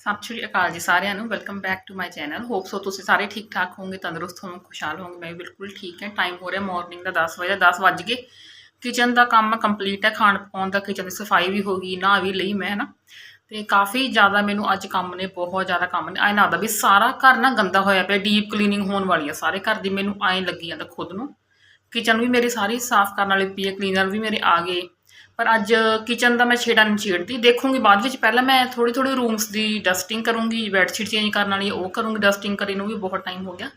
ਸਤਿ ਸ਼੍ਰੀ ਅਕਾਲ ਜੀ ਸਾਰਿਆਂ ਨੂੰ welcome back to my channel hope so ਤੁਸੀਂ ਸਾਰੇ ਠੀਕ ਠਾਕ ਹੋਵੋਗੇ, ਤੰਦਰੁਸਤ ਹੋਵੋਗੇ, ਖੁਸ਼ਹਾਲ ਹੋਵੋਗੇ, ਮੈਂ ਵੀ ਬਿਲਕੁਲ ਠੀਕ ਹਾਂ। ਟਾਈਮ ਹੋ ਰਿਹਾ ਮਾਰਨਿੰਗ ਦਾ 10 ਵਜੇ 10 ਵੱਜ ਗਏ। ਕਿਚਨ ਦਾ ਕੰਮ ਕੰਪਲੀਟ ਹੈ, ਖਾਣ ਪਕਾਉਣ ਦਾ ਕਿਚਨ ਦੀ ਸਫ਼ਾਈ ਵੀ ਹੋ ਗਈ ਨਾ ਵੀ ਲਈ ਮੈਂ ਨਾ ਤੇ ਕਾਫੀ ਜ਼ਿਆਦਾ ਮੈਨੂੰ ਅੱਜ ਕੰਮ ਨੇ, ਬਹੁਤ ਜ਼ਿਆਦਾ ਕੰਮ ਨੇ। ਐਂ ਲੱਗਦਾ ਵੀ ਸਾਰਾ ਘਰ ਨਾ ਗੰਦਾ ਹੋਇਆ ਪਿਆ ਡੀਪ ਕਲੀਨਿੰਗ ਹੋਣ ਵਾਲੀ ਆ। ਸਾਰੇ ਘਰ ਦੀ ਮੈਨੂੰ ਐਂ ਲੱਗੀ ਜਾਂਦਾ ਖੁਦ ਨੂੰ। ਕਿਚਨ ਵੀ ਮੇਰੀ ਸਾਰੀ ਸਾਫ਼ ਕਰਨ ਵਾਲੀ ਪਈ ਹੈ ਕਲੀਨਰ ਵੀ ਮੇਰੇ ਆ ਗਏ। ਪਰ ਅੱਜ ਕਿਚਨ ਦਾ ਮੈਂ ਛੇੜਾ ਨਹੀਂ ਛੇੜਦੀ। ਦੇਖੂੰਗੀ ਬਾਅਦ ਵਿੱਚ, ਪਹਿਲਾਂ ਮੈਂ ਥੋੜੀ ਥੋੜੀ ਰੂਮਸ ਦੀ ਡਸਟਿੰਗ ਕਰੂੰਗੀ ਬੈੱਡਸ਼ੀਟ ਚੇਂਜ ਕਰਨ ਵਾਲੀ ਉਹ ਕਰੂੰਗੀ ਡਸਟਿੰਗ ਕਰੀ ਨੂੰ ਵੀ ਬਹੁਤ ਟਾਈਮ ਹੋ ਗਿਆ।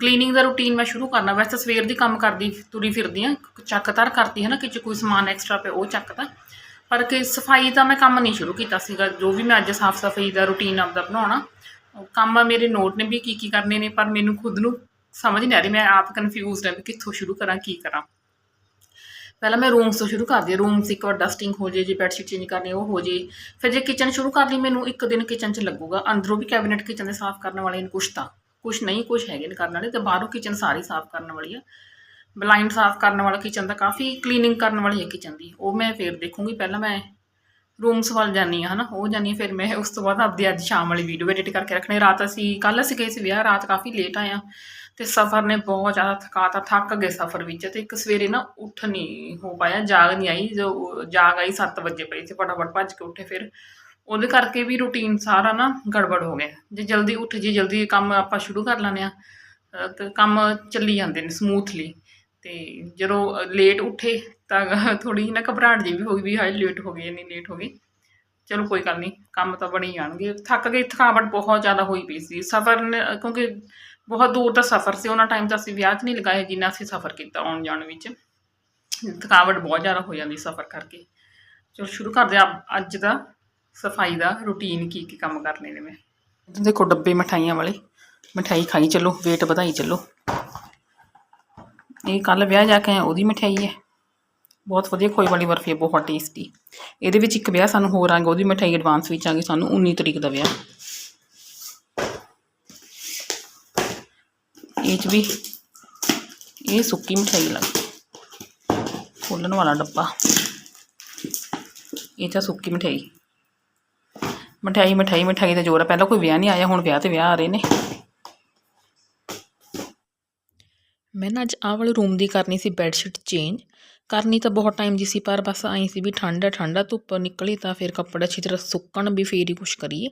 ਕਲੀਨਿੰਗ ਦਾ ਰੂਟੀਨ ਮੈਂ ਸ਼ੁਰੂ ਕਰਨਾ। ਵੈਸੇ ਤਾਂ ਸਵੇਰ ਦੀ ਕੰਮ ਕਰਦੀ, ਤੁਰੀ ਫਿਰਦੀ ਆ ਚੱਕ ਤਰ ਕਰਦੀ ਹੈ ਨਾ ਕਿ ਕੋਈ ਸਮਾਨ ਐਕਸਟਰਾ ਪਿਆ, ਉਹ ਚੱਕਦਾ। ਪਰ ਕਿ ਸਫ਼ਾਈ ਦਾ ਮੈਂ ਕੰਮ ਨਹੀਂ ਸ਼ੁਰੂ ਕੀਤਾ ਸੀਗਾ। ਜੋ ਵੀ ਮੈਂ ਅੱਜ ਸਾਫ਼ ਸਫ਼ਾਈ ਦਾ ਰੂਟੀਨ ਆਪਦਾ ਬਣਾਉਣਾ ਕੰਮ ਮੇਰੇ ਨੋਟ ਨੇ ਵੀ ਕੀ ਕੀ ਕਰਨੇ ਨੇ, ਪਰ ਮੈਨੂੰ ਖੁਦ ਨੂੰ ਸਮਝ ਨਹੀਂ ਆ ਰਹੀ। ਮੈਂ ਆਪ ਕਨਫਿਊਜ਼ਡ ਹਾਂ ਵੀ ਕਿੱਥੋਂ ਸ਼ੁਰੂ ਕਰਾਂ, ਕੀ ਕਰਾਂ। ਪਹਿਲਾਂ ਮੈਂ ਰੂਮਸ ਤੋਂ ਸ਼ੁਰੂ ਕਰਦੀ ਹਾਂ। ਰੂਮਸ ਇੱਕ ਵਾਰ ਡਸਟਿੰਗ ਹੋ ਜੇ ਜੇ ਬੈੱਡਸ਼ੀਟ ਚੇਂਜ ਕਰਨੀ ਉਹ ਹੋ ਜੇ ਫਿਰ ਜੇ ਕਿਚਨ ਸ਼ੁਰੂ ਕਰ ਲਈ, ਮੈਨੂੰ ਇੱਕ ਦਿਨ ਕਿਚਨ 'ਚ ਲੱਗੂਗਾ। ਅੰਦਰੋਂ ਵੀ ਕੈਬਨਿਟ ਕਿਚਨ ਦੇ ਸਾਫ਼ ਕਰਨ ਵਾਲੇ ਨੇ ਕੁਛ ਤਾਂ। ਕੁਛ ਨਹੀਂ, ਕੁਛ ਹੈਗੇ ਨੇ ਕਰਨ ਵਾਲੇ, ਤੇ ਬਾਹਰੋਂ ਕਿਚਨ ਸਾਰੀ ਸਾਫ਼ ਕਰਨ ਵਾਲੀ ਆ। ਬਲਾਈਂਡ ਸਾਫ਼ ਕਰਨ ਵਾਲਾ ਕਿਚਨ ਦਾ ਕਾਫੀ ਕਲੀਨਿੰਗ ਕਰਨ ਵਾਲੀ ਹੈ ਕਿਚਨ ਦੀ। ਉਹ ਮੈਂ ਫੇਰ ਦੇਖੂੰਗੀ। ਪਹਿਲਾਂ ਮੈਂ ਰੂਮਸ ਵੱਲ ਜਾਨੀ ਆ ਹਨਾ। ਉਹ ਜਾਨੀ ਆ ਫਿਰ ਮੈਂ ਉਸ ਤੋਂ ਬਾਅਦ ਆਪਦੀ ਅੱਜ ਸ਼ਾਮ ਵਾਲੀ ਵੀਡੀਓ ਐਡਿਟ ਕਰਕੇ ਰੱਖਣੀ ਰਾਤ ਅਸੀਂ ਕੱਲ ਅਸੀਂ ਗਏ ਸੀ ਵਿਆਹ, ਰਾਤ ਕਾਫੀ ਲੇਟ ਆਇਆ ਤੇ ਸਫ਼ਰ ਨੇ ਬਹੁਤ ਜ਼ਿਆਦਾ ਥਕਾਤਾ, ਥੱਕ ਗਏ ਸਫ਼ਰ ਵਿੱਚ ਤੇ ਇੱਕ ਸਵੇਰੇ ਨਾ ਉੱਠ ਨਹੀਂ ਹੋ ਪਾਇਆ, ਜਾਗ ਨਹੀਂ ਆਈ, ਜੋ ਜਾਗ ਆਈ 7 ਵਜੇ ਪਈ ਸੀ, ਫਟਾਫਟ ਭੱਜ ਕੇ ਉੱਠੇ, ਫਿਰ ਉਹਦੇ ਕਰਕੇ ਵੀ ਰੂਟੀਨ ਸਾਰਾ ਨਾ ਗੜਬੜ ਹੋ ਗਿਆ। ਜੇ ਜਲਦੀ ਉੱਠ ਜੇ, ਜਲਦੀ ਕੰਮ ਆਪਾਂ ਸ਼ੁਰੂ ਕਰ ਲੈਂਦੇ ਆ ਤੇ ਕੰਮ ਚੱਲੀ ਜਾਂਦੇ ਨੇ ਸਮੂਥਲੀ ਤੇ ਜਦੋਂ ਲੇਟ ਉੱਠੇ ਤਾਂ ਥੋੜੀ ਨਾ ਘਬਰਾਹਟ ਜਿਹੀ ਵੀ ਹੋ ਗਈ ਵੀ ਹਾਏ ਲੇਟ ਹੋ ਗਈ, ਇੰਨੀ ਲੇਟ ਹੋ ਗਈ। ਚਲੋ ਕੋਈ ਗੱਲ ਨਹੀਂ, ਕੰਮ ਤਾਂ ਬਣੀ ਜਾਣਗੇ। ਥੱਕ ਗਏ, ਥਕਾਵਟ ਬਹੁਤ ਜ਼ਿਆਦਾ ਹੋਈ ਪਈ ਸੀ। ਸਫ਼ਰ ਨੇ, ਕਿਉਂਕਿ ਬਹੁਤ ਦੂਰ ਦਾ ਸਫ਼ਰ ਸੀ, ਉਹਨਾਂ ਟਾਈਮ ਤਾਂ ਅਸੀਂ ਵਿਆਹ 'ਚ ਨਹੀਂ ਲਗਾਏ ਜਿੰਨਾ ਅਸੀਂ ਸਫ਼ਰ ਕੀਤਾ ਆਉਣ ਜਾਣ ਵਿੱਚ। ਥਕਾਵਟ ਬਹੁਤ ਜ਼ਿਆਦਾ ਹੋ ਜਾਂਦੀ ਸਫ਼ਰ ਕਰਕੇ। ਚਲੋ ਸ਼ੁਰੂ ਕਰਦੇ ਆ ਅੱਜ ਦਾ ਸਫ਼ਾਈ ਦਾ ਰੂਟੀਨ ਕੀ ਕੀ ਕੰਮ ਕਰਨੇ ਨੇ ਮੈਂ। ਦੇਖੋ ਡੱਬੇ ਮਠਾਈਆਂ ਵਾਲੇ, ਮਠਾਈ ਖਾਈ ਚੱਲੋ ਵੇਟ ਵਧਾਈ ਚੱਲੋ। ਇਹ ਕੱਲ ਵਿਆਹ ਜਾ ਕੇ ਆਏ, ਉਹਦੀ ਮਠਾਈ ਹੈ। ਬਹੁਤ ਵਧੀਆ ਖੋਏ ਵਾਲੀ ਬਰਫੀ ਹੈ, ਬਹੁਤ ਟੇਸਟੀ ਇਹਦੇ ਵਿੱਚ ਇੱਕ ਵਿਆਹ ਸਾਨੂੰ ਹੋਰ ਆਂਗਾ ਉਹਦੀ ਮਠਾਈ ਐਡਵਾਂਸ ਵਿੱਚ ਆ ਗਈ ਸਾਨੂੰ 19 ਤਰੀਕ ਦਾ ਵਿਆਹ। ਇਹ ਚ ਵੀ ਇਹ ਸੁੱਕੀ ਮਠਾਈ ਲੱਗਦੀ ਖੋਲਣ ਵਾਲਾ ਡੱਬਾ। ਇਹ ਤਾਂ ਸੁੱਕੀ ਮਠਾਈ ਮਠਾਈ ਮਠਾਈ ਮਠਾਈ ਦਾ ਜੋਰ ਆ। ਪਹਿਲਾਂ ਕੋਈ ਵਿਆਹ ਨਹੀਂ ਆਇਆ, ਹੁਣ ਵਿਆਹ ਤੇ ਵਿਆਹ ਆ ਰਹੇ ਨੇ। ਮੈਂ ਨਾ ਅੱਜ ਆਹ ਵਾਲੇ ਰੂਮ ਦੀ ਕਰਨੀ ਸੀ ਬੈੱਡ ਸ਼ੀਟ ਚੇਂਜ ਕਰਨੀ ਤਾਂ ਬਹੁਤ ਟਾਈਮ ਦੀ ਸੀ, ਪਰ ਬਸ ਆਈ ਸੀ ਵੀ ਠੰਡ ਹੈ ਠੰਡਾ ਧੁੱਪ ਨਿਕਲੀ ਤਾਂ ਫਿਰ ਕੱਪੜੇ ਅੱਛੀ ਤਰ੍ਹਾਂ ਸੁੱਕਣ ਵੀ ਫੇਰ ਹੀ ਕੁਛ ਕਰੀਏ।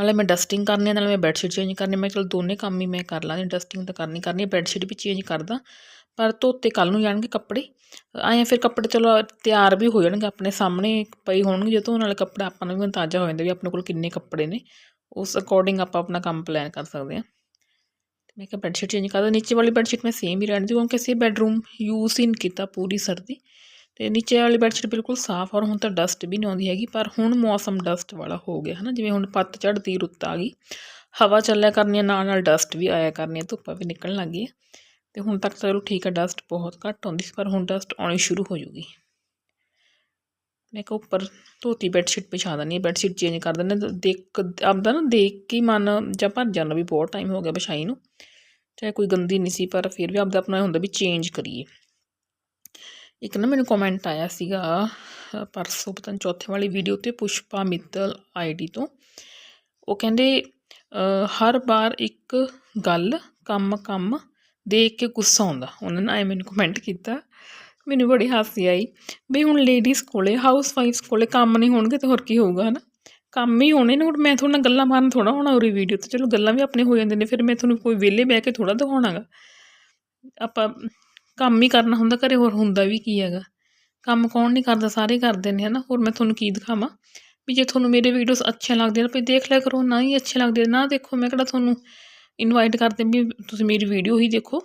ਨਾਲੇ ਮੈਂ ਡਸਟਿੰਗ ਕਰਨੀ ਹੈ ਨਾਲੇ ਮੈਂ ਬੈੱਡਸ਼ੀਟ ਚੇਂਜ ਕਰਨੀ ਮੈਂ ਚਲ ਦੋਨੇ ਕੰਮ ਹੀ ਮੈਂ ਕਰ ਲਾਂਗੀ ਡਸਟਿੰਗ ਤਾਂ ਕਰਨੀ ਕਰਨੀ ਹੈ ਬੈੱਡ ਵੀ ਚੇਂਜ ਕਰਦਾ। ਪਰ ਧੋਤੇ ਕੱਲ ਨੂੰ ਜਾਣਗੇ ਕੱਪੜੇ। ਆਏ ਫਿਰ ਕੱਪੜੇ ਚਲੋ ਤਿਆਰ ਵੀ ਹੋ ਜਾਣਗੇ ਆਪਣੇ ਸਾਹਮਣੇ, ਪਈ ਹੋਣਗੇ ਜਦੋਂ ਧੋਣ ਵਾਲੇ ਕੱਪੜੇ ਆਪਾਂ ਨੂੰ ਵੀ ਅੰਦਾਜ਼ਾ ਹੋ ਜਾਂਦਾ ਵੀ ਆਪਣੇ ਕੋਲ ਕਿੰਨੇ ਕੱਪੜੇ ਨੇ। ਉਸ ਅਕੋਰਡਿੰਗ ਆਪਾਂ ਆਪਣਾ ਕੰਮ ਪਲਾਨ ਕਰ ਸਕਦੇ ਹਾਂ ਮੈਂ ਕਿਹਾ ਬੈੱਡਸ਼ੀਟ ਚੇਂਜ ਕਰ ਦਾਂ ਨੀਚੇ ਵਾਲੀ ਬੈੱਡਸ਼ੀਟ ਮੈਂ ਸੇਮ ਹੀ ਰਹਿਣ ਦੀ ਕਿਉਂਕਿ ਅਸੀਂ ਬੈੱਡਰੂਮ ਯੂਜ਼ ਹੀ ਨਹੀਂ ਕੀਤਾ ਪੂਰੀ ਸਰਦੀ। ਤੇ ਨੀਚੇ ਵਾਲੀ ਬੈੱਡਸ਼ੀਟ ਬਿਲਕੁਲ ਸਾਫ਼ ਔਰ ਹੁਣ ਤਾਂ ਡਸਟ ਵੀ ਨਹੀਂ ਆਉਂਦੀ ਹੈਗੀ, ਪਰ ਹੁਣ ਮੌਸਮ ਡਸਟ ਵਾਲਾ ਹੋ ਗਿਆ ਹਨਾ, ਜਿਵੇਂ ਹੁਣ ਪੱਤ ਝੜਦੀ ਰੁੱਤ ਆ ਗਈ। ਹਵਾ ਚੱਲਿਆ ਕਰਨੀ ਹੈ ਨਾਲ ਨਾਲ ਡਸਟ ਵੀ ਆਇਆ ਕਰਨੀ ਹੈ ਧੁੱਪਾਂ ਵੀ ਨਿਕਲਣ ਲੱਗ ਗਈ ਤੇ ਹੁਣ ਤੱਕ ਚਲੋ ਠੀਕ ਹੈ ਡਸਟ ਬਹੁਤ ਘੱਟ ਆਉਂਦੀ ਸੀ, ਪਰ ਹੁਣ ਡਸਟ ਆਉਣੀ ਸ਼ੁਰੂ ਹੋ ਜੂਗੀ। ਮੈਂ ਕਿਹਾ ਉੱਪਰ ਧੋਤੀ ਬੈੱਡ ਸ਼ੀਟ ਵਿਛਾ ਦਿੰਦੀ ਹਾਂ ਬੈਡਸ਼ੀਟ ਚੇਂਜ ਕਰ ਦਿੰਦੇ ਹਾਂ। ਦੇਖ, ਆਪਦਾ ਨਾ ਦੇਖ ਕੇ ਮਨ ਜਾਂ ਭਰ ਜਾਂਦਾ ਵੀ ਬਹੁਤ ਟਾਈਮ ਹੋ ਗਿਆ ਵਿਛਾਈ ਨੂੰ। ਚਾਹੇ ਕੋਈ ਗੰਦੀ ਨਹੀਂ ਸੀ, ਪਰ ਫਿਰ ਵੀ ਆਪਦਾ ਆਪਣਾ ਹੁੰਦਾ ਵੀ ਚੇਂਜ ਕਰੀਏ। ਇੱਕ ਨਾ ਮੈਨੂੰ ਕਮੈਂਟ ਆਇਆ ਸੀਗਾ ਪਰਸੋਂ ਪਤਾ ਨਹੀਂ ਚੌਥੇ ਵਾਲੀ ਵੀਡੀਓ ਤੇ ਪੁਸ਼ਪਾ ਮਿੱਤਲ ਆਈਡੀ ਤੋਂ। ਉਹ ਕਹਿੰਦੇ ਹਰ ਵਾਰ ਇੱਕ ਗੱਲ ਕੰਮ ਕੰਮ ਦੇਖ ਕੇ ਗੁੱਸਾ ਆਉਂਦਾ। ਉਹਨਾਂ ਨੇ ਐ ਮੈਨੂੰ ਕਮੈਂਟ ਕੀਤਾ। ਮੈਨੂੰ ਬੜੀ ਹਾਸੀ ਆਈ। ਵੀ ਹੁਣ ਲੇਡੀਜ਼ ਕੋਲੇ ਹਾਊਸ ਵਾਈਫਸ ਕੋਲੇ ਕੰਮ ਨਹੀਂ ਹੋਣਗੇ ਤਾਂ ਹੋਰ ਕੀ ਹੋਊਗਾ, ਹਨਾ? ਕੰਮ ਹੀ ਹੋਣੇ ਨੇ, ਹੁਣ ਮੈਂ ਤੁਹਾਡੇ ਨਾਲ ਗੱਲਾਂ ਮਾਰਨ ਥੋੜਾ ਹੋਣਾ ਉਰੀ ਵੀਡੀਓ ਤੇ। ਚਲੋ ਗੱਲਾਂ ਵੀ ਆਪਣੇ ਹੋ ਜਾਂਦੇ ਨੇ, ਫਿਰ ਮੈਂ ਤੁਹਾਨੂੰ ਕੋਈ ਵਿਹਲੇ ਬਹਿ ਕੇ ਥੋੜਾ ਦਿਖਾਉਣਾਗਾ। ਆਪਾਂ ਕੰਮ ਹੀ ਕਰਨਾ ਹੁੰਦਾ ਘਰੇ ਹੋਰ ਹੁੰਦਾ ਵੀ ਕੀ ਹੈਗਾ? ਕੰਮ ਕੌਣ ਨਹੀਂ ਕਰਦਾ ਸਾਰੇ ਕਰਦੇ ਨੇ ਹਨਾ? ਹੋਰ ਮੈਂ ਤੁਹਾਨੂੰ ਕੀ ਦਿਖਾਵਾਂ? ਵੀ ਜੇ ਤੁਹਾਨੂੰ ਮੇਰੇ ਵੀਡੀਓਜ਼ ਅੱਛੇ ਲੱਗਦੇ ਨੇ ਭਈ ਦੇਖ ਲਿਆ ਕਰੋ ਨਾ ਹੀ ਅੱਛੇ ਲੱਗਦੇ ਨਾ ਦੇਖੋ ਮੈਂ ਕਿਹੜਾ ਤੁਹਾਨੂੰ ਇਨਵਾਈਟ ਕਰਦੇ ਵੀ ਤੁਸੀਂ ਮੇਰੀ ਵੀਡੀਓ ਹੀ ਦੇਖੋ।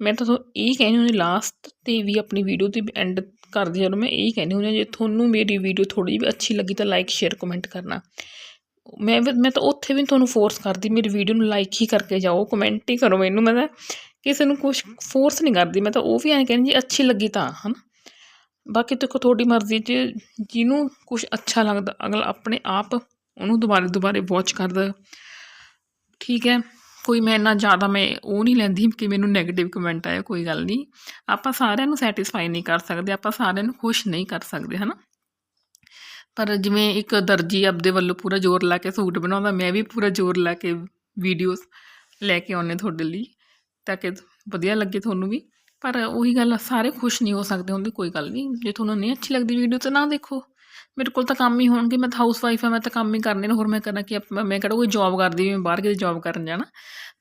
ਮੈਂ ਤਾਂ ਤੁਹਾਨੂੰ ਇਹ ਕਹਿੰਦੀ ਹੁੰਦੀ ਲਾਸਟ ਤੇ ਵੀ ਆਪਣੀ ਵੀਡੀਓ ਤੇ ਐਂਡ ਕਰਦੀ ਜਦੋਂ ਮੈਂ ਇਹ ਕਹਿੰਦੀ ਹੁੰਦੀ ਹਾਂ, ਜੇ ਤੁਹਾਨੂੰ ਮੇਰੀ ਵੀਡੀਓ ਥੋੜੀ ਜਿਹੀ ਵੀ ਅੱਛੀ ਲੱਗੀ ਤਾਂ ਲਾਈਕ ਸ਼ੇਅਰ ਕਮੈਂਟ ਕਰਨਾ। ਮੈਂ ਵੀ- ਮੈਂ ਤਾਂ ਉੱਥੇ ਵੀ ਨੀ ਤੁਹਾਨੂੰ ਫੋਰਸ ਕਰਦੀ ਮੇਰੀ ਵੀਡੀਓ ਨੂੰ ਲਾਈਕ ਹੀ ਕਰਕੇ ਜਾਓ ਕਮੈਂਟ ਹੀ ਕਰੋ ਮੈਨੂੰ ਮੈਂ ਤਾਂ ਕਿਸੇ ਨੂੰ ਕੁਝ ਫੋਰਸ ਨਹੀਂ ਕਰਦੀ। ਮੈਂ ਤਾਂ ਉਹ ਵੀ ਐਂ ਕਹਿੰਦੀ ਜੀ, ਅੱਛੀ ਲੱਗੀ ਤਾਂ, ਹਨਾ? ਬਾਕੀ ਦੇਖੋ, ਤੁਹਾਡੀ ਮਰਜ਼ੀ 'ਚ ਜਿਹਨੂੰ ਕੁਝ ਅੱਛਾ ਲੱਗਦਾ, ਅਗਲਾ ਆਪਣੇ ਆਪ ਉਹਨੂੰ ਦੁਬਾਰੇ ਦੁਬਾਰੇ ਵਾਚ ਕਰਦਾ। ਠੀਕ ਹੈ, ਕੋਈ ਮੈਂ ਇੰਨਾ ਜ਼ਿਆਦਾ ਮੈਂ ਉਹ ਨਹੀਂ ਲੈਂਦੀ ਕਿ ਮੈਨੂੰ ਨੈਗੇਟਿਵ ਕਮੈਂਟ ਆਇਆ ਕੋਈ ਗੱਲ ਨਹੀਂ। ਆਪਾਂ ਸਾਰਿਆਂ ਨੂੰ ਸੈਟੀਸਫਾਈ ਨਹੀਂ ਕਰ ਸਕਦੇ, ਆਪਾਂ ਸਾਰਿਆਂ ਨੂੰ ਖੁਸ਼ ਨਹੀਂ ਕਰ ਸਕਦੇ, ਹਨਾ? ਪਰ ਜਿਵੇਂ ਇੱਕ ਦਰਜੀ ਆਪਦੇ ਵੱਲੋਂ ਪੂਰਾ ਜ਼ੋਰ ਲਾ ਕੇ ਸੂਟ ਬਣਾਉਂਦਾ, ਮੈਂ ਵੀ ਪੂਰਾ ਜ਼ੋਰ ਲਾ ਕੇ ਵੀਡੀਓਜ਼ ਲੈ ਕੇ ਆਉਣੇ ਤੁਹਾਡੇ ਲਈ। ਤਾਂ ਕਿ ਵਧੀਆ ਲੱਗੇ ਤੁਹਾਨੂੰ ਵੀ। ਪਰ ਉਹੀ ਗੱਲ ਆ, ਸਾਰੇ ਖੁਸ਼ ਨਹੀਂ ਹੋ ਸਕਦੇ ਹੁੰਦੇ, ਕੋਈ ਗੱਲ ਨਹੀਂ। ਜੇ ਤੁਹਾਨੂੰ ਨਹੀਂ ਅੱਛੀ ਲੱਗਦੀ ਵੀਡੀਓ ਤਾਂ ਨਾ ਦੇਖੋ। ਮੇਰੇ ਕੋਲ ਤਾਂ ਕੰਮ ਹੀ ਹੋਣਗੇ ਮੈਂ ਤਾਂ ਹਾਊਸ ਵਾਈਫ ਹਾਂ ਮੈਂ ਤਾਂ ਕੰਮ ਹੀ ਕਰਨੇ ਨੇ ਹੋਰ ਮੈਂ ਕਰਨਾ ਕੀ ਆ, ਮੈਂ ਮੈਂ ਕਿਹੜਾ ਕੋਈ ਜੌਬ ਕਰਦੀ ਵੀ ਮੈਂ ਬਾਹਰ ਕਿਤੇ ਜੌਬ ਕਰਨ ਜਾਣਾ।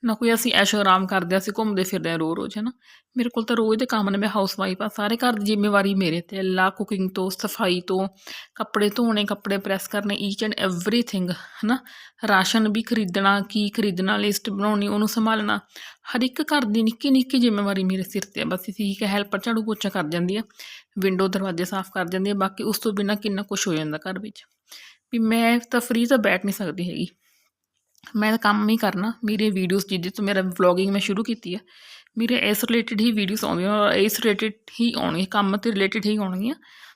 ਨਾ ਕੋਈ ਅਸੀਂ ਐਸ਼ੋ ਆਰਾਮ ਕਰਦੇ ਹਾਂ, ਅਸੀਂ ਘੁੰਮਦੇ ਫਿਰਦੇ ਹਾਂ ਰੋ ਰੋਜ਼ ਹੈ ਨਾ ਮੇਰੇ ਕੋਲ ਤਾਂ ਰੋਜ਼ ਦੇ ਕੰਮ ਨੇ ਮੈਂ ਹਾਊਸ ਵਾਈਫ ਆ ਸਾਰੇ ਘਰ ਦੀ ਜ਼ਿੰਮੇਵਾਰੀ ਮੇਰੇ ਤੇ ਲਾ ਕੁਕਿੰਗ ਤੋਂ ਸਫ਼ਾਈ ਤੋਂ ਕੱਪੜੇ ਧੋਣੇ ਕੱਪੜੇ ਪ੍ਰੈਸ ਕਰਨੇ ਈਚ ਐਂਡ ਐਵਰੀਥਿੰਗ ਹੈ ਨਾ ਰਾਸ਼ਨ ਵੀ ਖਰੀਦਣਾ ਕੀ ਖਰੀਦਣਾ ਲਿਸਟ ਬਣਾਉਣੀ ਉਹਨੂੰ ਸੰਭਾਲਣਾ। ਹਰ ਇੱਕ ਘਰ ਦੀ ਨਿੱਕੀ ਨਿੱਕੀ ਜ਼ਿੰਮੇਵਾਰੀ ਮੇਰੇ ਸਿਰ ਤੇ ਆ ਬਸ ਇਸੀ ਇੱਕ ਹੈਲਪਰ ਝਾੜੂ ਪੋਚਾ ਕਰ ਜਾਂਦੀ ਆ ਵਿੰਡੋ ਦਰਵਾਜ਼ੇ ਸਾਫ਼ ਕਰ ਜਾਂਦੀ ਆ ਬਾਕੀ ਉਸ ਤੋਂ ਬਿਨਾਂ ਕਿੰਨਾ ਕੁਛ ਹੋ ਜਾਂਦਾ ਘਰ ਵਿੱਚ। ਵੀ ਮੈਂ ਤਾਂ ਫ੍ਰੀ ਤਾਂ ਬੈਠ ਨਹੀਂ ਸਕਦੀ ਹੈਗੀ। ਮੈਂ ਤਾਂ ਕੰਮ ਹੀ ਕਰਨਾ, ਮੇਰੇ ਵੀਡੀਓਜ਼ ਜਿਹਦੇ ਤੋਂ ਮੇਰਾ ਵਲੌਗਿੰਗ ਮੈਂ ਸ਼ੁਰੂ ਕੀਤੀ ਹੈ ਮੇਰੇ ਇਸ ਰਿਲੇਟਡ ਹੀ ਵੀਡੀਓਜ਼ ਆਉਂਦੀਆਂ ਔਰ ਇਸ ਰਿਲੇਟਡ ਹੀ ਆਉਣਗੀਆਂ ਕੰਮ ਤੇ ਰਿਲੇਟਡ ਹੀ ਆਉਣਗੀਆਂ।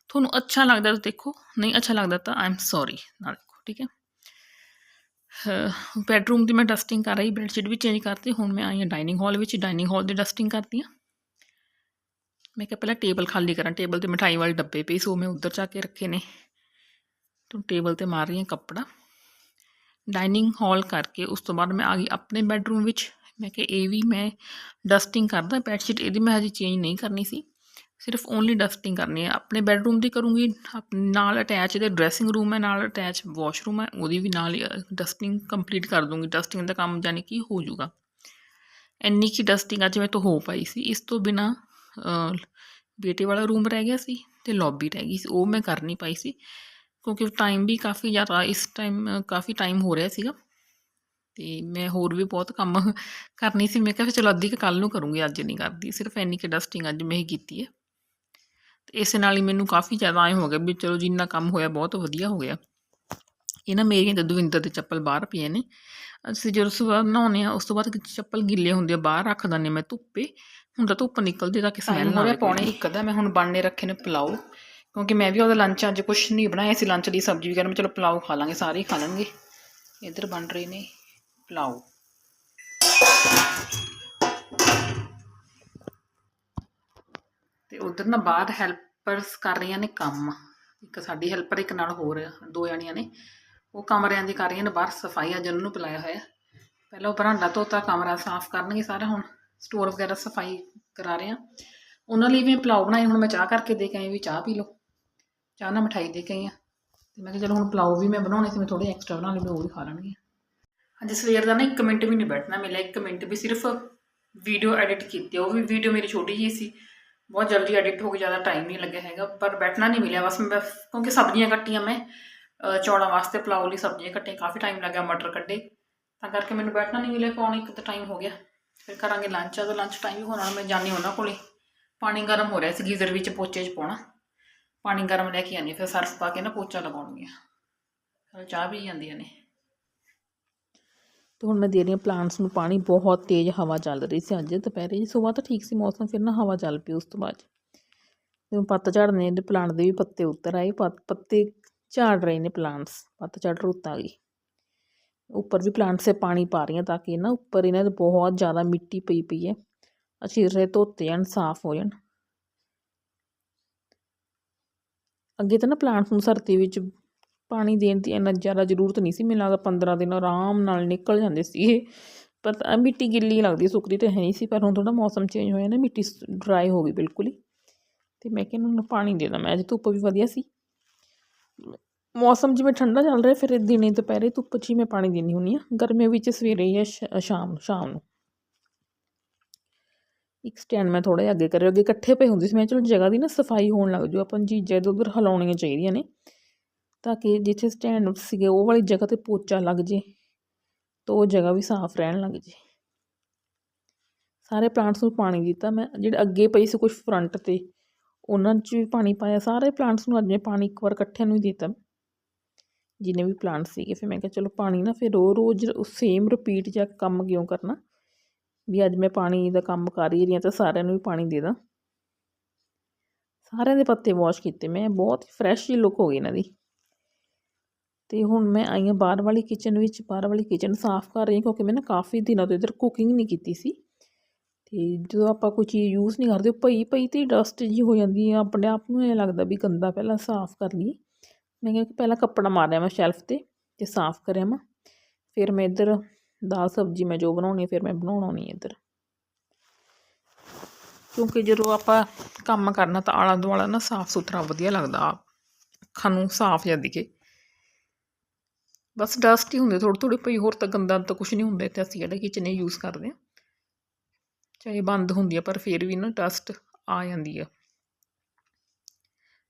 ਤੁਹਾਨੂੰ ਅੱਛਾ ਲੱਗਦਾ ਤਾਂ ਦੇਖੋ, ਨਹੀਂ ਅੱਛਾ ਲੱਗਦਾ ਤਾਂ ਆਈ ਐਮ ਸੌਰੀ ਨਾ ਦੇਖੋ, ਠੀਕ ਹੈ? ਬੈਡਰੂਮ ਦੀ ਮੈਂ ਡਸਟਿੰਗ ਕਰ ਰਹੀ ਬੈਡਸ਼ੀਟ ਵੀ ਚੇਂਜ ਕਰਤੀ, ਹੁਣ ਮੈਂ ਆਈ ਹਾਂ ਡਾਈਨਿੰਗ ਹਾਲ ਵਿੱਚ ਡਾਈਨਿੰਗ ਹਾਲ ਦੀ ਡਸਟਿੰਗ ਕਰਦੀ ਹਾਂ। ਮੈਂ ਕਿਹਾ ਪਹਿਲਾਂ ਟੇਬਲ ਖਾਲੀ ਕਰਾਂ ਟੇਬਲ ਤੇ ਮਿਠਾਈ ਵਾਲੇ ਡੱਬੇ ਪਏ ਸੋ ਮੈਂ ਉੱਧਰ ਜਾ ਕੇ ਰੱਖੇ ਨੇ ਤੂੰ ਟੇਬਲ ਤੇ ਮਾਰ ਰਹੀ ਹਾਂ ਕੱਪੜਾ ਡਾਈਨਿੰਗ ਹਾਲ ਕਰਕੇ ਉਸ ਤੋਂ ਬਾਅਦ ਮੈਂ ਆ ਗਈ ਆਪਣੇ ਬੈਡਰੂਮ ਵਿੱਚ ਮੈਂ ਕਿਹਾ ਇਹ ਵੀ ਮੈਂ ਡਸਟਿੰਗ ਕਰਦਾ ਬੈਡਸ਼ੀਟ ਇਹਦੀ ਮੈਂ ਹਜੇ ਚੇਂਜ ਨਹੀਂ ਕਰਨੀ ਸੀ ਸਿਰਫ ਓਨਲੀ ਡਸਟਿੰਗ ਕਰਨੀ ਹੈ ਆਪਣੇ ਬੈਡਰੂਮ ਦੀ ਕਰੂੰਗੀ ਆਪ- ਨਾਲ ਅਟੈਚ ਇਹਦੇ ਡਰੈਸਿੰਗ ਰੂਮ ਹੈ ਨਾਲ ਅਟੈਚ ਵਾਸ਼ਰੂਮ ਹੈ ਉਹਦੀ ਵੀ ਨਾਲ ਹੀ ਡਸਟਿੰਗ ਕੰਪਲੀਟ ਕਰ ਦੂੰਗੀ ਡਸਟਿੰਗ ਦਾ ਕੰਮ ਜਾਨੀ ਕਿ ਹੋ ਜਾਊਗਾ ਇੰਨੀ ਕੀ ਡਸਟਿੰਗ ਅੱਜ ਮੈਂ ਤੋਂ ਹੋ ਪਾਈ ਸੀ ਇਸ ਤੋਂ ਬਿਨਾ ਬੇਟੇ ਵਾਲਾ ਰੂਮ ਰਹਿ ਗਿਆ ਸੀ ਤੇ ਲੌਬੀ ਰਹਿ ਗਈ ਸੀ, ਉਹ ਮੈਂ ਕਰ ਨਹੀਂ ਪਾਈ ਸੀ ਕਿਉਂਕਿ ਟਾਈਮ ਵੀ ਕਾਫੀ ਜ਼ਿਆਦਾ, ਇਸ ਟਾਈਮ ਕਾਫੀ ਟਾਈਮ ਹੋ ਰਿਹਾ ਸੀਗਾ ਤੇ ਮੈਂ ਹੋਰ ਵੀ ਬਹੁਤ ਕੰਮ ਕਰਨੀ ਸੀ, ਮੈਂ ਕਿਹਾ ਫਿਰ ਚਲੋ ਅੱਧੀ ਕੁ ਕੱਲ ਨੂੰ ਕਰੂੰਗੀ, ਅੱਜ ਨਹੀਂ ਕਰਦੀ, ਸਿਰਫ ਇੰਨੀ ਕਿ ਡਸਟਿੰਗ ਅੱਜ ਮੈਂ ਹੀ ਕੀਤੀ ਹੈ। ਤੇ ਇਸ ਨਾਲ ਹੀ ਮੈਨੂੰ ਕਾਫੀ ਜ਼ਿਆਦਾ ਐਂ ਹੋ ਗਿਆ ਵੀ ਚਲੋ ਜਿੰਨਾ ਕੰਮ ਹੋਇਆ ਬਹੁਤ ਵਧੀਆ ਹੋ ਗਿਆ। ਇਹ ਨਾ ਮੇਰੀਆਂ ਤੇ ਦਵਿੰਦਰ ਦੇ ਚੱਪਲ ਬਾਹਰ ਪਏ ਨੇ ਅਸੀਂ ਜਦੋਂ ਸਵੇਰ ਨਹਾਉਂਦੇ ਆ ਉਸ ਤੋਂ ਬਾਅਦ ਚੱਪਲ ਗਿੱਲੇ ਹੁੰਦੇ ਆ ਬਾਹਰ ਰੱਖ ਦਿੰਦੇ ਮੈਂ ਧੁੱਪੇ। ਹੁਣ ਤਾਂ ਧੁੱਪ ਨਿਕਲਦੀ ਤਾਂ ਕਿ ਸਮੈਲ ਨਾ ਆਵੇ ਪੌਣੇ ਇੱਕ ਦਾ ਮੈਂ ਹੁਣ ਬਣਨੇ ਰੱਖੇ ਨੇ ਪਲਾਓ। ਕਿਉਂਕਿ ਮੈਂ ਵੀ ਉਹਦਾ ਲੰਚ ਅੱਜ ਕੁਝ ਨਹੀਂ ਬਣਾਇਆ ਸੀ ਲੰਚ ਦੀ ਸਬਜ਼ੀ ਵਗੈਰਾ ਮੈਂ ਚਲੋ ਪਲਾਓ ਖਾ ਲਾਂਗੇ ਸਾਰੇ ਹੀ ਖਾ ਲਾਂਗੇ। ਇੱਧਰ ਬਣ ਰਹੇ ਨੇ ਪਲਾਓ। ਤੇ ਉਧਰ ਨਾ ਬਾਹਰ ਹੈਲਪਰਸ ਕਰ ਰਹੀਆਂ ਨੇ ਕੰਮ। ਇੱਕ ਸਾਡੀ ਹੈਲਪਰ ਇੱਕ ਨਾਲ ਹੋਰ ਦੋ ਜਣੀਆਂ ਨੇ। ਉਹ ਕਮਰਿਆਂ ਦੀ ਕਰ ਰਹੀਆਂ ਨੇ ਬਾਹਰ ਸਫ਼ਾਈ, ਅੱਜ ਉਹਨਾਂ ਨੂੰ ਬੁਲਾਇਆ ਹੋਇਆ। ਪਹਿਲਾਂ ਉਹ ਬਰਾਂਡਾ ਧੋਤਾ, ਕਮਰਾ ਸਾਫ਼ ਕਰਨਗੇ ਸਾਰਾ ਹੁਣ। ਸਟੋਰ ਵਗੈਰਾ ਸਫ਼ਾਈ ਕਰਾ ਰਹੇ ਆ ਉਹਨਾਂ ਲਈ ਵੀ ਪਲਾਓ ਬਣਾਏ ਹੁਣ ਮੈਂ ਚਾਹ ਕਰਕੇ ਦੇ ਕੇ ਆਈ ਵੀ ਚਾਹ ਪੀ ਲਓ। ਚਾਹ ਨਾਲ ਮਠਾਈ ਦੇ ਕੇ ਆਈ ਆ ਤੇ ਮੈਂ ਕਿਹਾ ਚਲੋ ਹੁਣ ਪਲਾਓ ਵੀ ਮੈਂ ਬਣਾਉਣੇ ਸੀ, ਮੈਂ ਥੋੜੇ ਐਕਸਟਰਾ ਬਣਾ ਲਏ, ਮੈਂ ਉਹ ਵੀ ਖਾ ਲੈਣਗੇ ਅੱਜ ਸਵੇਰ ਦਾ ਨਾ 1 ਮਿੰਟ ਵੀ ਨਹੀਂ ਬੈਠਣਾ ਮਿਲਿਆ 1 ਮਿੰਟ ਵੀ ਸਿਰਫ ਵੀਡੀਓ ਐਡਿਟ ਕੀਤੀ, ਉਹ ਵੀ ਵੀਡੀਓ ਮੇਰੀ ਛੋਟੀ ਜਿਹੀ ਸੀ। ਬਹੁਤ ਜਲਦੀ ਐਡਿਟ ਹੋ ਗਈ ਜ਼ਿਆਦਾ ਟਾਈਮ ਨਹੀਂ ਲੱਗਿਆ ਹੈਗਾ, ਪਰ ਬੈਠਣਾ ਨਹੀਂ ਮਿਲਿਆ ਬਸ ਮੈਂ, ਕਿਉਂਕਿ ਸਬਜ਼ੀਆਂ ਕੱਟੀਆਂ ਮੈਂ। ਅ, ਵਾਸਤੇ ਪਲਾਓ ਲਈ ਸਬਜ਼ੀਆਂ ਕੱਟੀਆਂ ਕਾਫੀ ਟਾਈਮ ਲੱਗਿਆ ਮਟਰ ਕੱਢੇ। ਤਾਂ ਕਰਕੇ ਮੈਨੂੰ ਬੈਠਣਾ ਨਹੀਂ ਮਿਲਿਆ ਪੌਣ ਇੱਕ ਤਾਂ ਟਾਈਮ ਹੋ ਗਿਆ। ਫਿਰ ਕਰਾਂਗੇ ਲੰਚ ਆ ਤਾਂ ਲੰਚ ਟਾਈਮ ਵੀ ਹੋਣਾ ਮੈਂ ਜਾਣੀ ਉਹਨਾਂ ਕੋਲੇ। ਪਾਣੀ ਗਰਮ ਹੋ ਰਿਹਾ ਸੀ ਗੀਜ਼ਰ ਵਿੱਚ ਪੋਚੇ 'ਚ ਪਾਉਣਾ। ਪਾਣੀ ਗਰਮ ਲੈ ਕੇ ਆਨੀ ਫਿਰ ਸਰਫ ਪਾ ਕੇ ਨਾ ਪੋਚਾ ਲਗਾਉਣੀ ਆ ਚਾਹ ਵੀ ਜਾਂਦੀਆਂ ਨੇ। ਤੇ ਹੁਣ ਮੈਂ ਦੇ ਰਹੀ ਹਾਂ ਪਲਾਂਟਸ ਨੂੰ ਪਾਣੀ ਬਹੁਤ ਤੇਜ਼ ਹਵਾ ਚੱਲ ਰਹੀ ਸੀ ਅੱਜ ਦੁਪਹਿਰੇ ਜੀ ਸੁਬਾਹ ਤਾਂ ਠੀਕ ਸੀ ਮੌਸਮ ਫਿਰ ਨਾ ਹਵਾ ਚੱਲ ਪਈ ਉਸ ਤੋਂ ਬਾਅਦ। ਤੇ ਪੱਤ ਝੜਨੇ ਦੇ ਪਲਾਂਟ ਦੇ ਵੀ ਪੱਤੇ ਉੱਤਰ ਆਏ ਪੱਤ- ਪੱਤੇ ਝਾੜ ਰਹੇ ਨੇ ਪਲਾਂਟਸ ਪੱਤ ਝੜ ਰੁੱਤ ਆ ਗਈ ਉੱਪਰ ਵੀ ਪਲਾਂਟ ਸੇ ਪਾਣੀ ਪਾ ਰਹੀਆਂ ਤਾਂ ਕਿ ਨਾ ਉੱਪਰ ਇਹਨਾਂ ਦੇ ਬਹੁਤ ਜ਼ਿਆਦਾ ਮਿੱਟੀ ਪਈ ਪਈ ਹੈ। ਅੱਛੀ ਰਹੇ ਧੋਤੇ ਜਾਣ, ਸਾਫ਼ ਹੋ ਜਾਣ। ਅੱਗੇ ਤਾਂ ਨਾ ਪਲਾਂਟਸ ਨੂੰ ਸਰਦੀ ਵਿੱਚ ਪਾਣੀ ਦੇਣ ਦੀ ਇੰਨਾ ਜ਼ਿਆਦਾ ਜ਼ਰੂਰਤ ਨਹੀਂ ਸੀ। ਮੈਨੂੰ ਲੱਗਦਾ 15 ਦਿਨ ਆਰਾਮ ਨਾਲ ਨਿਕਲ ਜਾਂਦੇ ਸੀ ਇਹ ਪਰ ਤਾਂ ਮਿੱਟੀ ਗਿੱਲੀ ਲੱਗਦੀ, ਸੁੱਕਦੀ ਤਾਂ ਹੈ ਨਹੀਂ ਸੀ। ਪਰ ਹੁਣ ਥੋੜਾ ਮੌਸਮ ਚੇਂਜ ਹੋਇਆ ਨਾ, ਮਿੱਟੀ ਡਰਾਈ ਹੋ ਗਈ ਬਿਲਕੁਲ ਹੀ। ਤੇ ਮੈਂ ਕਿਹਾ ਇਹਨਾਂ ਨੂੰ ਪਾਣੀ ਦੇ ਦਾਂ ਮੈਂ ਅੱਜ ਧੁੱਪ ਵੀ ਵਧੀਆ ਸੀ। ਮੌਸਮ ਜਿਵੇਂ ਠੰਡਾ ਚੱਲ ਰਿਹਾ, ਫਿਰ ਦਿਨੇ ਦੁਪਹਿਰੇ ਧੁੱਪ 'ਚ ਹੀ ਮੈਂ ਪਾਣੀ ਦਿੰਦੀ ਹੁੰਦੀ ਹਾਂ। ਗਰਮੀਆਂ ਵਿੱਚ ਸਵੇਰੇ ਜਾਂ ਸ਼ਾਮ ਨੂੰ ਸ਼ਾਮ ਨੂੰ। ਇੱਕ ਸਟੈਂਡ ਮੈਂ ਥੋੜਾ ਜਿਹਾ ਅੱਗੇ ਕਰਿਆ, ਅੱਗੇ ਇਕੱਠੇ ਪਏ ਹੁੰਦੇ ਸੀ। ਮੈਂ ਚਲੋ ਜਗ੍ਹਾ ਦੀ ਨਾ ਸਫ਼ਾਈ ਹੋਣ ਲੱਗ ਜੂ ਆਪਾਂ ਨੂੰ ਚੀਜ਼ਾਂ ਇੱਧਰ ਉੱਧਰ ਹਿਲਾਉਣੀਆਂ ਚਾਹੀਦੀਆਂ ਨੇ। ਤਾਂ ਕਿ ਜਿੱਥੇ ਸਟੈਂਡ ਸੀਗੇ, ਉਹ ਵਾਲੀ ਜਗ੍ਹਾ ਤੇ ਪੋਚਾ ਲੱਗ ਜੇ, ਤਾਂ ਉਹ ਜਗ੍ਹਾ ਵੀ ਸਾਫ਼ ਰਹਿਣ ਲੱਗ ਜੇ। ਸਾਰੇ ਪਲਾਂਟਸ ਨੂੰ ਪਾਣੀ ਦਿੱਤਾ ਮੈਂ। ਜਿਹੜੇ ਅੱਗੇ ਪਈ ਸੀ ਕੁਝ ਫਰੰਟ ਤੇ, ਉਹਨਾਂ 'ਚ ਵੀ ਪਾਣੀ ਪਾਇਆ। ਸਾਰੇ ਪਲਾਂਟਸ ਨੂੰ ਅੱਜ ਮੈਂ ਪਾਣੀ ਇੱਕ ਵਾਰ ਇਕੱਠਿਆਂ ਨੂੰ ਹੀ ਦਿੱਤਾ। ਜਿੰਨੇ ਵੀ ਪਲਾਂਟ ਸੀਗੇ, ਫਿਰ ਮੈਂ ਕਿਹਾ ਚਲੋ ਪਾਣੀ ਨਾ ਫਿਰ ਰੋ ਰੋਜ਼ ਸੇਮ ਰਿਪੀਟ ਜਾਂ ਕੰਮ ਕਿਉਂ ਕਰਨਾ? ਵੀ ਅੱਜ ਮੈਂ ਪਾਣੀ ਦਾ ਕੰਮ ਕਰ ਹੀ ਰਹੀ ਹਾਂ, ਤਾਂ ਸਾਰਿਆਂ ਨੂੰ ਵੀ ਪਾਣੀ ਦੇ ਦਾਂ। ਸਾਰਿਆਂ ਦੇ ਪੱਤੇ ਵਾਸ਼ ਕੀਤੇ ਮੈਂ, ਬਹੁਤ ਫਰੈਸ਼ ਜਿਹੀ ਲੁੱਕ ਹੋ ਗਈ ਇਹਨਾਂ ਦੀ। ਤੇ ਹੁਣ ਮੈਂ ਆਈ ਹਾਂ ਬਾਹਰ ਵਾਲੀ ਕਿਚਨ ਵਿੱਚ, ਬਾਹਰ ਵਾਲੀ ਕਿਚਨ ਸਾਫ਼ ਕਰ ਰਹੀ ਹਾਂ, ਕਿਉਂਕਿ ਮੈਂ ਨਾ ਕਾਫੀ ਦਿਨਾਂ ਤੋਂ ਇੱਧਰ ਕੁਕਿੰਗ ਨਹੀਂ ਕੀਤੀ ਸੀ। ਤੇ ਜਦੋਂ ਆਪਾਂ ਕੋਈ ਚੀਜ਼ ਯੂਜ਼ ਨਹੀਂ ਕਰਦੇ, ਉਹ ਪਈ ਪਈ ਤੇ ਡਸਟ ਜੀ ਹੋ ਜਾਂਦੀ ਹੈ ਆਪਣੇ ਆਪ ਨੂੰ ਇਹ ਲੱਗਦਾ ਵੀ ਗੰਦਾ ਪਹਿਲਾਂ ਸਾਫ਼ ਕਰ ਲਈਏ। ਮੈਂ ਕਿਹਾ ਕਿ ਪਹਿਲਾਂ ਕੱਪੜਾ ਮਾਰਿਆ ਮੈਂ ਸ਼ੈਲਫ ਤੇ ਤੇ ਸਾਫ਼ ਕਰਿਆ ਮੈਂ। ਫਿਰ ਮੈਂ ਇੱਧਰ ਦਾਲ ਸਬਜ਼ੀ ਮੈਂ ਜੋ ਬਣਾਉਣੀ ਹੈ ਫਿਰ ਮੈਂ ਬਣਾਉਣੀ ਹੈ ਇੱਧਰ। ਕਿਉਂਕਿ ਜਦੋਂ ਆਪਾਂ ਕੰਮ ਕਰਨਾ ਤਾਂ ਆਲਾ ਦੁਆਲਾ ਨਾ ਸਾਫ਼ ਸੁਥਰਾ ਵਧੀਆ ਲੱਗਦਾ ਅੱਖਾਂ ਨੂੰ ਸਾਫ਼ ਜਿਹਾ ਦਿਖੇ। ਬਸ ਡਸਟ ਹੀ ਹੁੰਦੇ ਥੋੜ੍ਹੀ ਥੋੜ੍ਹੀ ਪਈ, ਹੋਰ ਤਾਂ ਗੰਦਾ ਤਾਂ ਕੁਝ ਨਹੀਂ ਹੁੰਦਾ ਇੱਥੇ, ਅਸੀਂ ਜਿਹੜਾ ਕਿਚਨ ਹੀ ਯੂਜ਼ ਕਰਦੇ ਹਾਂ ਚਾਹੇ ਬੰਦ ਹੁੰਦੀ ਆ, ਪਰ ਫਿਰ ਵੀ ਨਾ ਡਸਟ ਆ ਜਾਂਦੀ ਆ।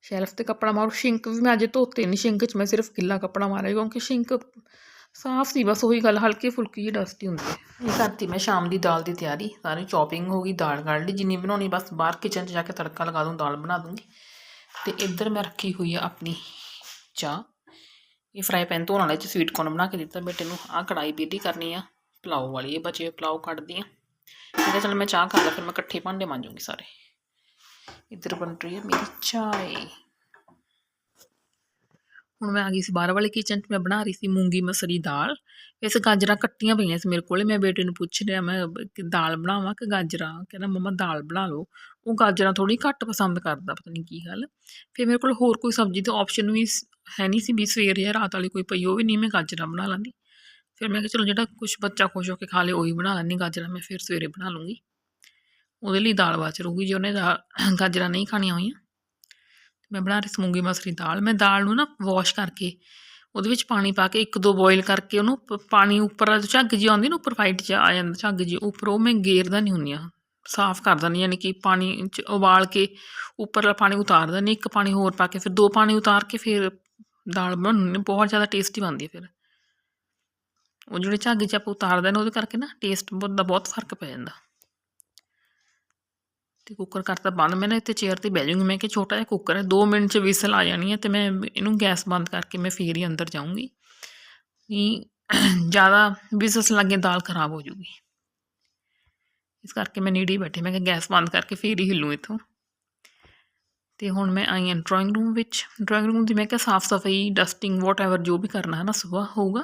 ਸ਼ੈਲਫ ਤੇ ਕੱਪੜਾ ਮਾਰੋ, ਸ਼ਿੰਕ ਵੀ ਮੈਂ ਅਜੇ ਧੋਤੇ ਨਹੀਂ ਸ਼ਿੰਕ 'ਚ ਮੈਂ ਸਿਰਫ ਗਿੱਲਾ ਕੱਪੜਾ ਮਾਰਿਆ, ਕਿਉਂਕਿ ਸ਼ਿੰਕ ਸਾਫ਼ ਸੀ, ਬਸ ਉਹੀ ਗੱਲ, ਹਲਕੀ ਫੁਲਕੀ ਜਿਹੀ ਹੀ ਹੁੰਦੀ ਹੈ। ਕਰਤੀ ਮੈਂ ਸ਼ਾਮ ਦੀ ਦਾਲ ਦੀ ਤਿਆਰੀ, ਸਾਰੀ ਚੌਪਿੰਗ ਹੋ ਗਈ, ਦਾਲ ਕੱਢ ਲਈ, ਜਿੰਨੀ ਬਣਾਉਣੀ, ਬਸ ਬਾਹਰ ਕਿਚਨ 'ਚ ਜਾ ਕੇ ਤੜਕਾ ਲਗਾ ਦੂੰ, ਦਾਲ ਬਣਾ ਦੂੰਗੀ। ਤੇ ਇੱਧਰ ਮੈਂ ਰੱਖੀ ਹੋਈ ਆ ਆਪਣੀ ਚਾਹ। ਇਹ ਫਰਾਈ ਪੈਨ ਧੋਣ ਵਾਲੇ 'ਚ ਸਵੀਟ ਕੋਰਨ ਬਣਾ ਕੇ ਦਿੱਤਾ, ਬੇਟੇ ਨੂੰ ਆਹ ਕੜਾਈ ਬੀਡੀ ਕਰਨੀ ਆ, ਪਲਾਓ ਵਾਲੀ ਇਹ ਬਚੇ ਪਲਾਓ ਕੱਢਦੀ ਆ। ਇਹਦਾ ਚਲ ਮੈਂ ਚਾਹ ਕਰ ਲਾ ਫਿਰ ਮੈਂ ਇਕੱਠੇ ਭਾਂਡੇ ਮਾਂਜੂਗੀ ਸਾਰੇ। ਇੱਧਰ ਬਣ ਰਹੀ ਹੈ ਮੇਰੀ ਚਾय ਹੁਣ ਮੈਂ ਆ ਗਈ ਸੀ ਬਾਹਰ ਵਾਲੇ ਕਿਚਨ 'ਚ, ਮੈਂ ਬਣਾ ਰਹੀ ਸੀ ਮੂੰਗੀ ਮਸਰੀ ਦਾਲ। ਵੈਸੇ ਗਾਜਰਾਂ ਕੱਟੀਆਂ ਪਈਆਂ ਸੀ ਮੇਰੇ ਕੋਲੇ, ਮੈਂ ਬੇਟੇ ਨੂੰ ਪੁੱਛ ਰਿਹਾ, ਮੈਂ ਕਿ ਦਾਲ ਬਣਾਵਾਂ ਕਿ ਗਾਜਰਾਂ? ਕਹਿੰਦਾ, ਮੰਮਾ, ਦਾਲ ਬਣਾ ਲਓ। ਉਹ ਗਾਜਰਾਂ ਥੋੜੀ ਘੱਟ ਪਸੰਦ ਕਰਦਾ, ਪਤਾ ਨਹੀਂ ਕੀ ਗੱਲ। ਫਿਰ ਮੇਰੇ ਕੋਲ ਹੋਰ ਕੋਈ ਸਬਜ਼ੀ ਦਾ ਆਪਸ਼ਨ ਵੀ ਹੈ ਨਹੀਂ ਸੀ ਵੀ ਸਵੇਰੇ ਜਾਂ ਰਾਤ ਵਾਲੀ ਕੋਈ ਪਈ ਉਹ ਵੀ ਨਹੀਂ ਮੈਂ ਗਾਜਰਾਂ ਬਣਾ ਲਾਂਗੀ ਫਿਰ ਮੈਂ ਕਿਹਾ, ਚਲੋ, ਜਿਹੜਾ ਕੁਝ ਬੱਚਾ ਖੁਸ਼ ਹੋ ਕੇ ਖਾ ਲੇ, ਉਹੀ ਬਣਾ ਲੈਂਦੀ ਗਾਜਰਾਂ, ਮੈਂ ਫਿਰ ਸਵੇਰੇ ਬਣਾ ਲੂੰਗੀ। ਉਹਦੇ ਲਈ ਦਾਲ ਬਚ ਰਹੂਗੀ, ਜੇ ਉਹਨੇ ਦਾ ਗਾਜਰਾਂ ਨਹੀਂ ਖਾਣੀਆਂ ਹੋਈਆਂ। ਮੈਂ ਬਣਾ ਰਹੀ ਸੀ ਮੂੰਗੀ ਮਸਰੀ ਦਾਲ। ਮੈਂ ਦਾਲ ਨੂੰ ਨਾ ਵਾਸ਼ ਕਰਕੇ ਉਹਦੇ ਵਿੱਚ ਪਾਣੀ ਪਾ ਕੇ ਇੱਕ ਦੋ ਬੋਇਲ ਕਰਕੇ ਉਹਨੂੰ ਪਾਣੀ ਉੱਪਰ ਝੱਗ ਜੀ ਆਉਂਦੀ ਨਾ, ਉੱਪਰ ਵਾਈਟ ਜਿਹਾ ਆ ਜਾਂਦਾ ਝੱਗ ਜੀ ਉੱਪਰ ਉਹ ਮੈਂ ਗੇਰਦਾ ਨਹੀਂ ਹੁੰਦੀ ਆ ਸਾਫ਼ ਕਰ ਦਿੰਦੀ ਯਾਨੀ ਕਿ ਪਾਣੀ ਚ ਉਬਾਲ ਕੇ ਉੱਪਰਲਾ ਪਾਣੀ ਉਤਾਰ ਦਿੰਦੀ ਇੱਕ ਪਾਣੀ ਹੋਰ ਪਾ ਕੇ, ਫਿਰ ਦੋ ਪਾਣੀ ਉਤਾਰ ਕੇ ਫਿਰ ਦਾਲ ਬਣਾਉਣੀ ਬਹੁਤ ਜ਼ਿਆਦਾ ਟੇਸਟੀ ਬਣਦੀ ਹੈ ਫਿਰ। ਉਹ ਜਿਹੜੇ ਝੱਗ ਚ ਆਪਾਂ ਉਤਾਰਦੇ ਨੇ, ਉਹਦੇ ਕਰਕੇ ਨਾ ਟੇਸਟ ਦਾ ਬਹੁਤ ਫ਼ਰਕ ਪੈ ਜਾਂਦਾ। ਤੇ ਕੁੱਕਰ ਕਰਤਾ ਬੰਦ, ਮੈਂ ਨਾ ਇੱਥੇ ਚੇਅਰ ਤੇ ਬਹਿ ਜਾਊਂਗੀ, ਮੈਂ ਕਿ ਛੋਟਾ ਜਿਹਾ ਕੁੱਕਰ ਹੈ 2 ਮਿੰਟ ਚ ਵਿਸਲ ਆ ਜਾਣੀ ਹੈ ਤੇ ਮੈਂ ਇਹਨੂੰ ਗੈਸ ਬੰਦ ਕਰਕੇ ਮੈਂ ਫੇਰ ਹੀ ਅੰਦਰ ਜਾਊਂਗੀ। ਨਹੀਂ ਜ਼ਿਆਦਾ ਵਿਸਲਸ ਲੱਗੇ ਦਾਲ ਖਰਾਬ ਹੋ ਜੂਗੀ ਇਸ ਕਰਕੇ ਮੈਂ ਨੇੜੇ ਹੀ ਬੈਠੇ, ਮੈਂ ਕਿ ਗੈਸ ਬੰਦ ਕਰਕੇ ਫੇਰ ਹੀ ਹਿੱਲੂ ਇੱਥੋਂ। ਤੇ ਹੁਣ ਮੈਂ ਆਈ ਹਾਂ ਡਰਾਇੰਗ ਰੂਮ ਵਿੱਚ। ਡਰਾਇੰਗ ਰੂਮ ਦੀ ਮੈਂ ਕਿਹਾ ਸਾਫ਼ ਸਫ਼ਾਈ ਡਸਟਿੰਗ ਵਾਟ ਜੋ ਵੀ ਕਰਨਾ ਹੈ ਨਾ ਸਵੇਰ ਹੋਊਗਾ।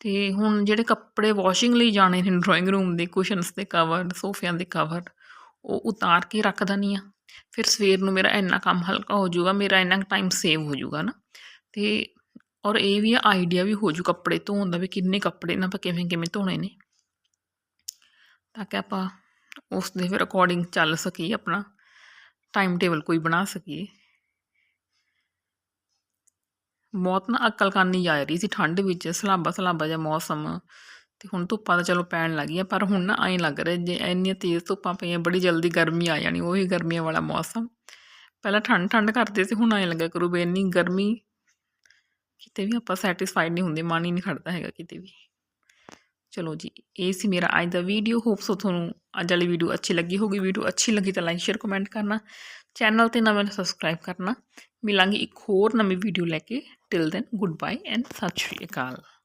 ਤੇ ਹੁਣ ਜਿਹੜੇ ਕੱਪੜੇ ਵਾਸ਼ਿੰਗ ਲਈ ਜਾਣੇ ਨੇ ਡਰਾਇੰਗ ਰੂਮ ਦੇ ਕੁਸ਼ਨਸ ਦੇ ਕਵਰ ਸੋਫਿਆਂ ਦੇ ਕਵਰ ਉਹ ਉਤਾਰ ਕੇ ਰੱਖ ਦਿੰਦੀ ਆ ਫਿਰ ਸਵੇਰ ਨੂੰ ਮੇਰਾ ਇੰਨਾ ਕੰਮ ਹਲਕਾ ਹੋ ਜਾਊਗਾ, ਮੇਰਾ ਇੰਨਾ ਟਾਈਮ ਸੇਵ ਹੋ ਜਾਊਗਾ ਨਾ। ਤੇ ਔਰ ਇਹ ਵੀ ਆਈਡੀਆ ਵੀ ਹੋ ਜੂ ਕੱਪੜੇ ਧੋਣ ਦਾ ਵੀ ਕਿੰਨੇ ਕੱਪੜੇ ਨਾ ਆਪਾਂ ਕਿਵੇਂ ਕਿਵੇਂ ਧੋਣੇ ਨੇ। ਤਾਂ ਕਿ ਆਪਾਂ ਉਸ ਦੇ ਫਿਰ ਅਕੋਰਡਿੰਗ ਚੱਲ ਸਕੀਏ, ਆਪਣਾ ਟਾਈਮ ਟੇਬਲ ਕੋਈ ਬਣਾ ਸਕੀਏ। ਬਹੁਤ ਨਾ ਅਕਲ ਕਰਨੀ ਜਾ ਰਹੀ ਸੀ ਠੰਡ ਵਿੱਚ ਸਲਾਬਾ ਸਲਾਬਾ ਜਿਹਾ ਮੌਸਮ। ਤੇ ਹੁਣ ਧੁੱਪਾਂ ਤਾਂ ਚਲੋ ਪੈਣ ਲੱਗ ਗਈਆਂ, ਪਰ ਹੁਣ ਨਾ ਐਂ ਲੱਗ ਰਿਹਾ ਜੇ ਇੰਨੀਆਂ ਤੇਜ਼ ਧੁੱਪਾਂ ਪਈਆਂ, ਬੜੀ ਜਲਦੀ ਗਰਮੀ ਆ ਜਾਣੀ, ਉਹੀ ਗਰਮੀਆਂ ਵਾਲਾ ਮੌਸਮ। ਪਹਿਲਾਂ ਠੰਡ ਠੰਡ ਕਰਦੇ ਸੀ, ਹੁਣ ਐਂ ਲੱਗਾ ਕਰੂ ਵੀ ਇੰਨੀ ਗਰਮੀ, ਕਿਤੇ ਵੀ ਆਪਾਂ ਸੈਟੀਸਫਾਈਡ ਨਹੀਂ ਹੁੰਦੇ, ਮਨ ਹੀ ਨਹੀਂ ਖੜਦਾ ਹੈਗਾ ਕਿਤੇ ਵੀ। ਚਲੋ ਜੀ, ਇਹ ਸੀ ਮੇਰਾ ਅੱਜ ਦਾ ਵੀਡੀਓ ਹੋਪ ਸੋ ਤੁਹਾਨੂੰ ਅੱਜ ਵਾਲੀ ਵੀਡੀਓ ਅੱਛੀ ਲੱਗੀ ਹੋਗੀ ਵੀਡੀਓ ਅੱਛੀ ਲੱਗੀ ਤਾਂ ਲਾਈਕ ਸ਼ੇਅਰ ਕਮੈਂਟ ਕਰਨਾ ਚੈਨਲ ਤੇ ਨਵੇਂ ਸਬਸਕ੍ਰਾਈਬ ਕਰਨਾ। ਮਿਲਾਂਗੇ ਇੱਕ ਹੋਰ ਨਵੀਂ ਵੀਡੀਓ ਲੈ ਕੇ till then good bye and ਸਤਿ ਸ਼੍ਰੀ ਅਕਾਲ।